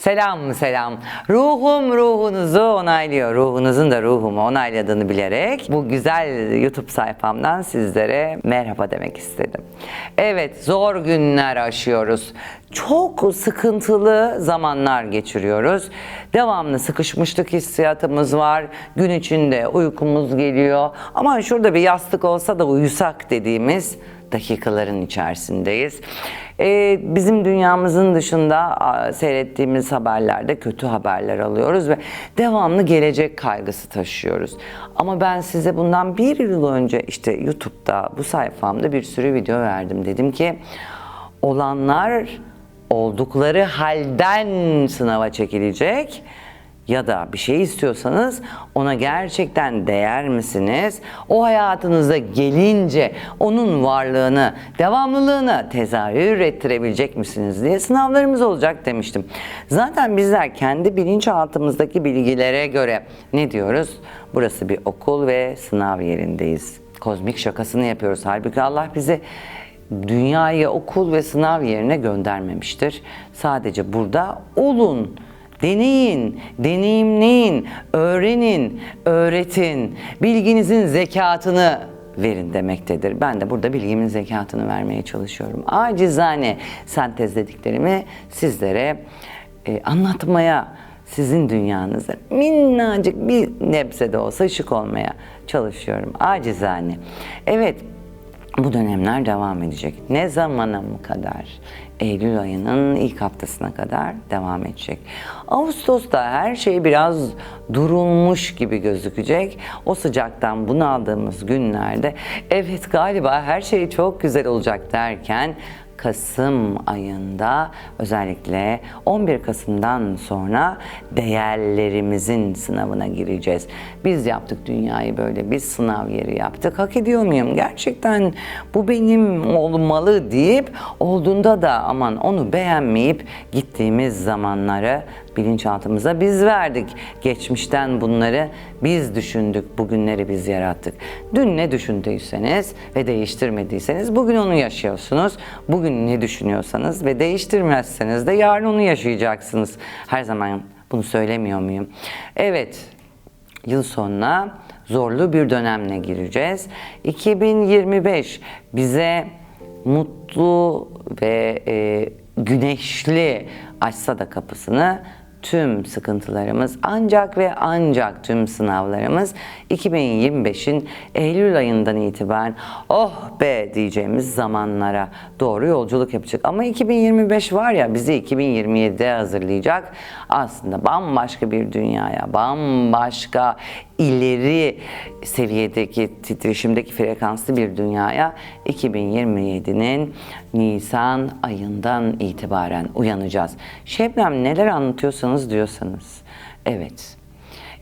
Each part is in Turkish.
Selam selam. Ruhum ruhunuzu onaylıyor. Ruhunuzun da ruhumu onayladığını bilerek bu güzel YouTube sayfamdan sizlere merhaba demek istedim. Evet zor günler aşıyoruz. Çok sıkıntılı zamanlar geçiriyoruz. Devamlı sıkışmışlık hissiyatımız var. Gün içinde uykumuz geliyor. Ama şurada bir yastık olsa da uyusak dediğimiz dakikaların içerisindeyiz. Ee, bizim dünyamızın dışında seyrettiğimiz haberlerde kötü haberler alıyoruz ve devamlı gelecek kaygısı taşıyoruz. Ama ben size bundan bir yıl önce işte YouTube'da bu sayfamda bir sürü video verdim. Dedim ki olanlar oldukları halden sınava çekilecek ya da bir şey istiyorsanız ona gerçekten değer misiniz? O hayatınıza gelince onun varlığını, devamlılığını tezahür ettirebilecek misiniz diye sınavlarımız olacak demiştim. Zaten bizler kendi bilinçaltımızdaki bilgilere göre ne diyoruz? Burası bir okul ve sınav yerindeyiz. Kozmik şakasını yapıyoruz. Halbuki Allah bizi dünyayı okul ve sınav yerine göndermemiştir. Sadece burada olun Deneyin, deneyimleyin, öğrenin, öğretin, bilginizin zekatını verin demektedir. Ben de burada bilgimin zekatını vermeye çalışıyorum. Acizane sentezlediklerimi sizlere e, anlatmaya, sizin dünyanıza minnacık bir nebze de olsa ışık olmaya çalışıyorum. Acizane. Evet, bu dönemler devam edecek. Ne zamana mı kadar? Eylül ayının ilk haftasına kadar devam edecek. Ağustos'ta her şey biraz durulmuş gibi gözükecek. O sıcaktan bunaldığımız günlerde evet galiba her şey çok güzel olacak derken Kasım ayında özellikle 11 Kasım'dan sonra değerlerimizin sınavına gireceğiz. Biz yaptık dünyayı böyle bir sınav yeri yaptık. Hak ediyor muyum? Gerçekten bu benim olmalı deyip olduğunda da aman onu beğenmeyip gittiğimiz zamanları bilinçaltımıza biz verdik. Geçmişten bunları biz düşündük, bugünleri biz yarattık. Dün ne düşündüyseniz ve değiştirmediyseniz bugün onu yaşıyorsunuz. Bugün ne düşünüyorsanız ve değiştirmezseniz de yarın onu yaşayacaksınız. Her zaman bunu söylemiyor muyum? Evet, yıl sonuna zorlu bir dönemle gireceğiz. 2025 bize mutlu ve e, güneşli açsa da kapısını tüm sıkıntılarımız ancak ve ancak tüm sınavlarımız 2025'in Eylül ayından itibaren oh be diyeceğimiz zamanlara doğru yolculuk yapacak. Ama 2025 var ya bizi 2027'de hazırlayacak. Aslında bambaşka bir dünyaya, bambaşka ileri seviyedeki titreşimdeki frekanslı bir dünyaya 2027'nin Nisan ayından itibaren uyanacağız. Şebnem neler anlatıyorsanız diyorsanız evet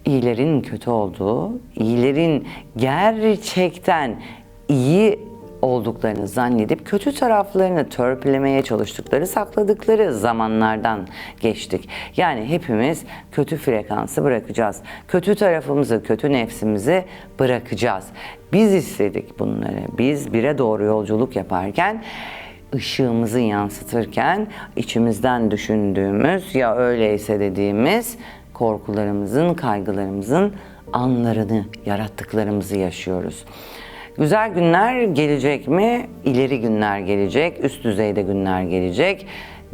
iyilerin kötü olduğu, iyilerin gerçekten iyi olduklarını zannedip kötü taraflarını törpülemeye çalıştıkları, sakladıkları zamanlardan geçtik. Yani hepimiz kötü frekansı bırakacağız. Kötü tarafımızı, kötü nefsimizi bırakacağız. Biz istedik bunları. Biz bire doğru yolculuk yaparken ışığımızı yansıtırken içimizden düşündüğümüz ya öyleyse dediğimiz korkularımızın, kaygılarımızın anlarını, yarattıklarımızı yaşıyoruz. Güzel günler gelecek mi? İleri günler gelecek, üst düzeyde günler gelecek.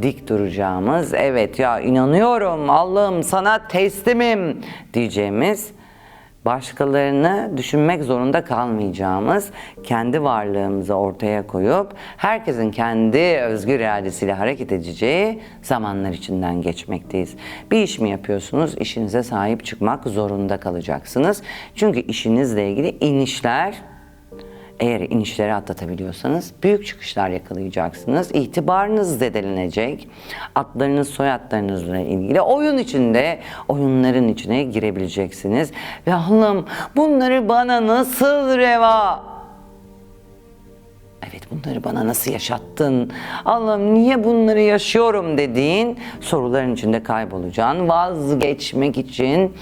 Dik duracağımız, evet ya inanıyorum Allah'ım sana teslimim diyeceğimiz başkalarını düşünmek zorunda kalmayacağımız, kendi varlığımızı ortaya koyup herkesin kendi özgür iradesiyle hareket edeceği zamanlar içinden geçmekteyiz. Bir iş mi yapıyorsunuz? İşinize sahip çıkmak zorunda kalacaksınız. Çünkü işinizle ilgili inişler eğer inişleri atlatabiliyorsanız büyük çıkışlar yakalayacaksınız. İtibarınız zedelenecek. Adlarınız, soyadlarınızla ilgili oyun içinde, oyunların içine girebileceksiniz. Ve Allah'ım bunları bana nasıl reva Evet bunları bana nasıl yaşattın? Allah'ım niye bunları yaşıyorum dediğin soruların içinde kaybolacağın, vazgeçmek için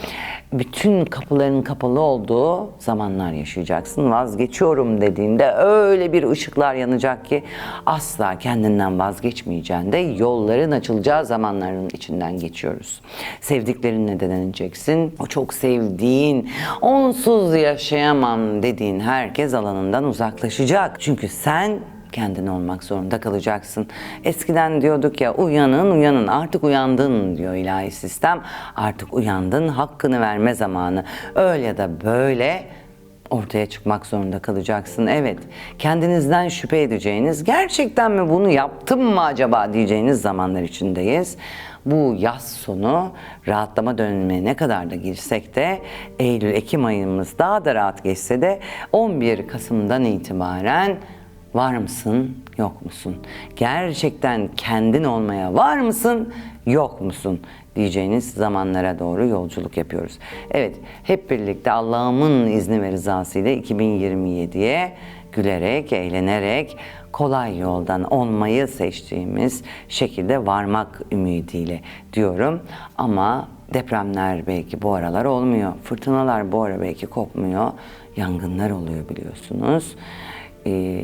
bütün kapıların kapalı olduğu zamanlar yaşayacaksın. Vazgeçiyorum dediğinde öyle bir ışıklar yanacak ki asla kendinden vazgeçmeyeceğin de yolların açılacağı zamanların içinden geçiyoruz. Sevdiklerinle deneneceksin. O çok sevdiğin, onsuz yaşayamam dediğin herkes alanından uzaklaşacak. Çünkü sen kendin olmak zorunda kalacaksın. Eskiden diyorduk ya uyanın uyanın artık uyandın diyor ilahi sistem. Artık uyandın hakkını verme zamanı. Öyle ya da böyle ortaya çıkmak zorunda kalacaksın. Evet kendinizden şüphe edeceğiniz gerçekten mi bunu yaptım mı acaba diyeceğiniz zamanlar içindeyiz. Bu yaz sonu rahatlama dönemine ne kadar da girsek de Eylül-Ekim ayımız daha da rahat geçse de 11 Kasım'dan itibaren Var mısın, yok musun? Gerçekten kendin olmaya var mısın, yok musun? diyeceğiniz zamanlara doğru yolculuk yapıyoruz. Evet, hep birlikte Allah'ımın izni ve rızasıyla 2027'ye gülerek, eğlenerek, kolay yoldan olmayı seçtiğimiz şekilde varmak ümidiyle diyorum. Ama depremler belki bu aralar olmuyor. Fırtınalar bu ara belki kopmuyor. Yangınlar oluyor biliyorsunuz e,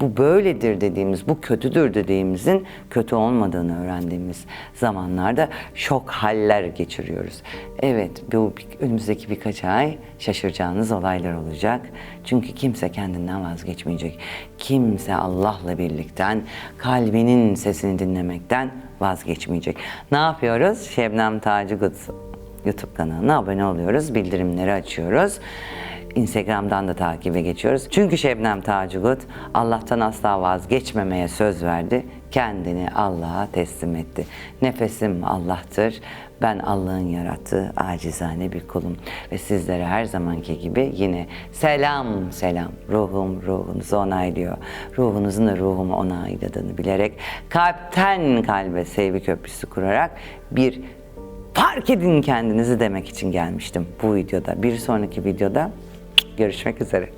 bu böyledir dediğimiz, bu kötüdür dediğimizin kötü olmadığını öğrendiğimiz zamanlarda şok haller geçiriyoruz. Evet, bu önümüzdeki birkaç ay şaşıracağınız olaylar olacak. Çünkü kimse kendinden vazgeçmeyecek. Kimse Allah'la birlikten, kalbinin sesini dinlemekten vazgeçmeyecek. Ne yapıyoruz? Şebnem Tacıgut YouTube kanalına abone oluyoruz, bildirimleri açıyoruz. Instagram'dan da takibe geçiyoruz. Çünkü Şebnem Tacugut Allah'tan asla vazgeçmemeye söz verdi. Kendini Allah'a teslim etti. Nefesim Allah'tır. Ben Allah'ın yarattığı acizane bir kulum. Ve sizlere her zamanki gibi yine selam selam. Ruhum ruhunuzu onaylıyor. Ruhunuzun da ruhumu onayladığını bilerek kalpten kalbe sevgi köprüsü kurarak bir fark edin kendinizi demek için gelmiştim bu videoda. Bir sonraki videoda görüşmek üzere.